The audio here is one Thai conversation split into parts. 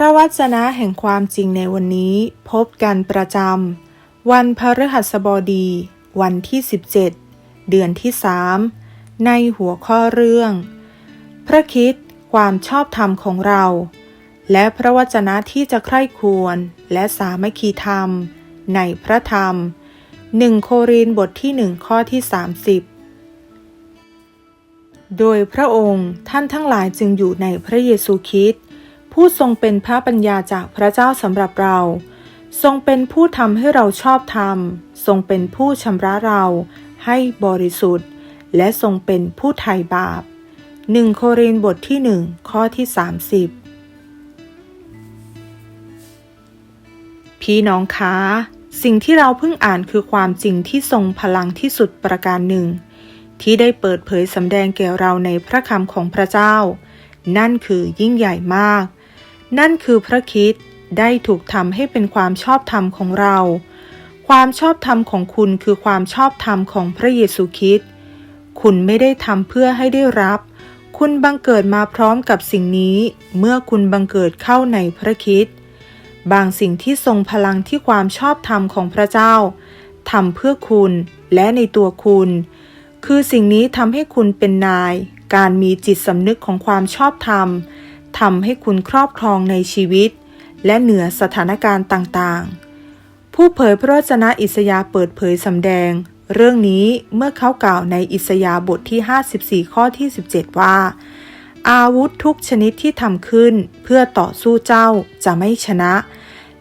พระวจนะแห่งความจริงในวันนี้พบกันประจำวันพฤหัสบดี วันที่ 17 เดือนที่3ในหัวข้อเรื่อง พระคิดความชอบธรรมของเรา และพระวจนะที่จะใคร่ควรและสามัคคีธรรม ในพระธรรม 1 โครินบทที่ 1 ข้อที่ 30 โดยพระองค์ท่านทั้งหลายจึงอยู่ในพระเยซูคริสต์ ผู้ทรงเป็นพระปัญญาจากพระเจ้าสำหรับเรา ทรงเป็นผู้ทำให้เราชอบธรรม ทรงเป็นผู้ชำระเราให้บริสุทธิ์ และทรงเป็นผู้ไถ่บาป 1 โครินบทที่1ข้อที่ 30 พี่น้องคะสิ่งที่เราเพิ่งอ่านคือความจริงที่ทรงพลังที่สุดประการหนึ่ง ที่ได้เปิดเผยสำแดงแก่เราในพระคำของพระเจ้า นั่นคือยิ่งใหญ่มาก นั่นคือพระคิดได้ถูกทำให้เป็นความชอบธรรมของเรา ความชอบธรรมของคุณคือความชอบธรรมของพระเยซูคริสต์คุณไม่ได้ทำเพื่อให้ได้รับ คุณบังเกิดมาพร้อมกับสิ่งนี้ เมื่อคุณบังเกิดเข้าในพระคริสต์บางสิ่งที่ทรงพลังที่ความชอบธรรมของพระเจ้าทำเพื่อคุณและในตัวคุณ คือสิ่งนี้ทำให้คุณเป็นนาย การมีจิตสำนึกของความชอบธรรม ทำให้คุณครอบครองในชีวิต และเหนือสถานการณ์ต่างๆ ผู้เผยพระวจนะอิสยาห์เปิดเผยสำแดง เรื่องนี้เมื่อเขากล่าวในอิสยาห์บทที่ 54 ข้อที่ 17 ว่า อาวุธทุกชนิดที่ทำขึ้นเพื่อต่อสู้เจ้าจะไม่ชนะ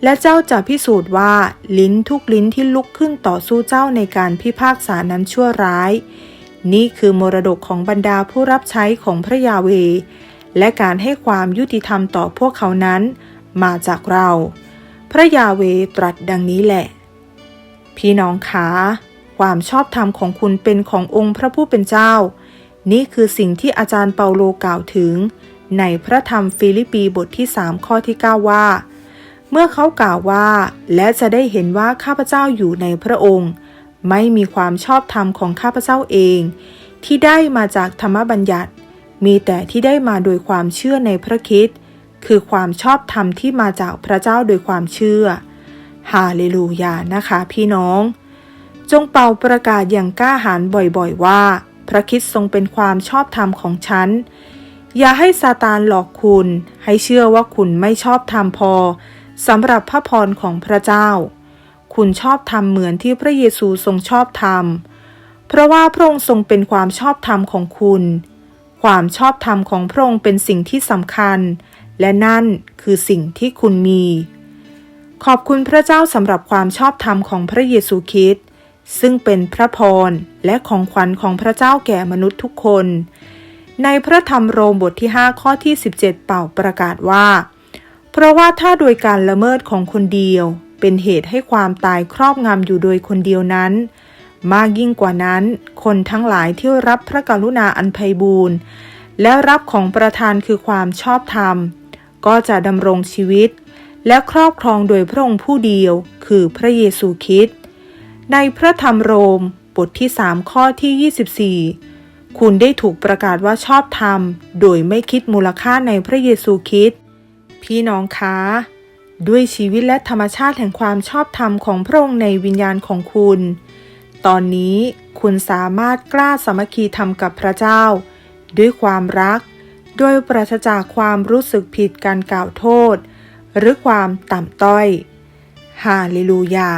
และเจ้าจะพิสูจน์ว่าลิ้นทุกลิ้นที่ลุกขึ้นต่อสู้เจ้าในการพิพากษานั้นชั่วร้าย นี่คือมรดกของบรรดาผู้รับใช้ของพระยาเว และการให้ความยุติธรรมต่อพวกเขานั้น มาจากเรา พระยาเวตรัสดังนี้แหละ พี่น้องขาความชอบธรรมของคุณเป็นขององค์พระผู้เป็นเจ้า นี่คือสิ่งที่อาจารย์เปาโลกล่าวถึง ในพระธรรมฟิลิปปีบทที่ 3 ข้อที่ 9 ว่า เมื่อเขากล่าวว่า และจะได้เห็นว่าข้าพเจ้าอยู่ในพระองค์ ไม่มีความชอบธรรมของข้าพเจ้าเอง ที่ได้มาจากธรรมบัญญัติ มีแต่ที่ได้มาโดยความเชื่อในพระคริสต์คือความชอบธรรมที่มาจากพระเจ้าโดยความเชื่อ ฮาเลลูยานะคะ พี่น้อง จงเป่าประกาศอย่างกล้าหาญบ่อยๆว่า พระคริสต์ทรงเป็นความชอบธรรมของฉัน อย่าให้ซาตานหลอกคุณ ให้เชื่อว่าคุณไม่ชอบธรรมพอสำหรับพระพรของพระเจ้า คุณชอบธรรมเหมือนที่พระเยซูทรงชอบธรรม เพราะว่าพระองค์ทรงเป็นความชอบธรรมของคุณ ความชอบธรรมของพระองค์เป็นสิ่งที่สำคัญ และนั่นคือสิ่งที่คุณมี ขอบคุณพระเจ้าสำหรับความชอบธรรมของพระเยซูคริสต์ซึ่งเป็นพระพรและของขวัญของพระเจ้าแก่มนุษย์ทุกคน ในพระธรรมโรมบทที่ 5 ข้อที่ 17 เป่าประกาศว่า เพราะว่าถ้าโดยการละเมิดของคนเดียว เป็นเหตุให้ความตายครอบงำอยู่โดยคนเดียวนั้น มากยิ่งกว่านั้น คนทั้งหลายที่รับพระกรุณาอันไพบูรณ์และรับของประทานคือความชอบธรรม ก็จะดำรงชีวิต และครอบครองโดยพระองค์ผู้เดียว คือพระเยซูคริสต์ในพระธรรมโรมบทที่3ข้อที่ 24 คุณได้ถูกประกาศว่าชอบธรรม โดยไม่คิดมูลค่าในพระเยซูคริสต์พี่น้องคะด้วยชีวิตและธรรมชาติแห่งความชอบธรรมของพระองค์ในวิญญาณของคุณ ตอนนี้คุณสามารถกล้าสามัคคีธรรมกับพระเจ้า ด้วยความรักโดยปราศจากความรู้สึกผิดการกล่าวโทษ หรือความต่ำต้อยฮาเลลูยา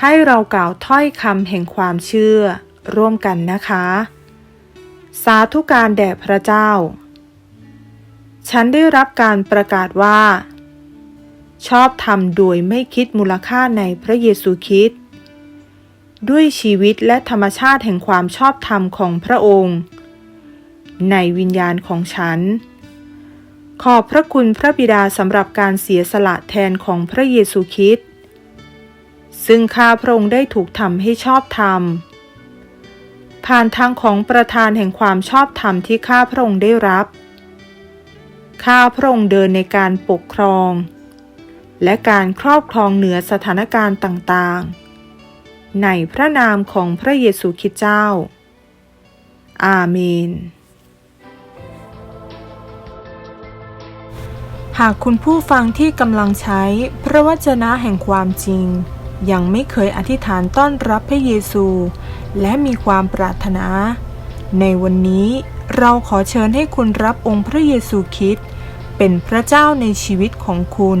ให้เรากล่าวถ้อยคำแห่งความเชื่อร่วมกันนะคะ สาธุการแด่พระเจ้า ฉันได้รับการประกาศว่า ชอบทำโดยไม่คิดมูลค่าในพระเยซูคริสต์ด้วยชีวิตและธรรมชาติแห่งความชอบธรรมของพระองค์ ในวิญญาณของฉัน ขอบพระคุณพระบิดาสำหรับการเสียสละแทนของพระเยซูคริสต์ซึ่งข้าพระองค์ได้ถูกทำให้ชอบธรรม ผ่านทางของประธานแห่งความชอบธรรมที่ข้าพระองค์ได้รับ ข้าพระองค์เดินในการปกครอง และการครอบครองเหนือสถานการณ์ต่างๆ ในพระนามของพระเยซูคริสต์เจ้า อาเมน หากคุณผู้ฟังที่กำลังใช้พระวจนะแห่งความจริง ยังไม่เคยอธิษฐานต้อนรับพระเยซู และมีความปรารถนา ในวันนี้เราขอเชิญให้คุณรับองค์พระเยซูคริสต์เป็นพระเจ้าในชีวิตของคุณ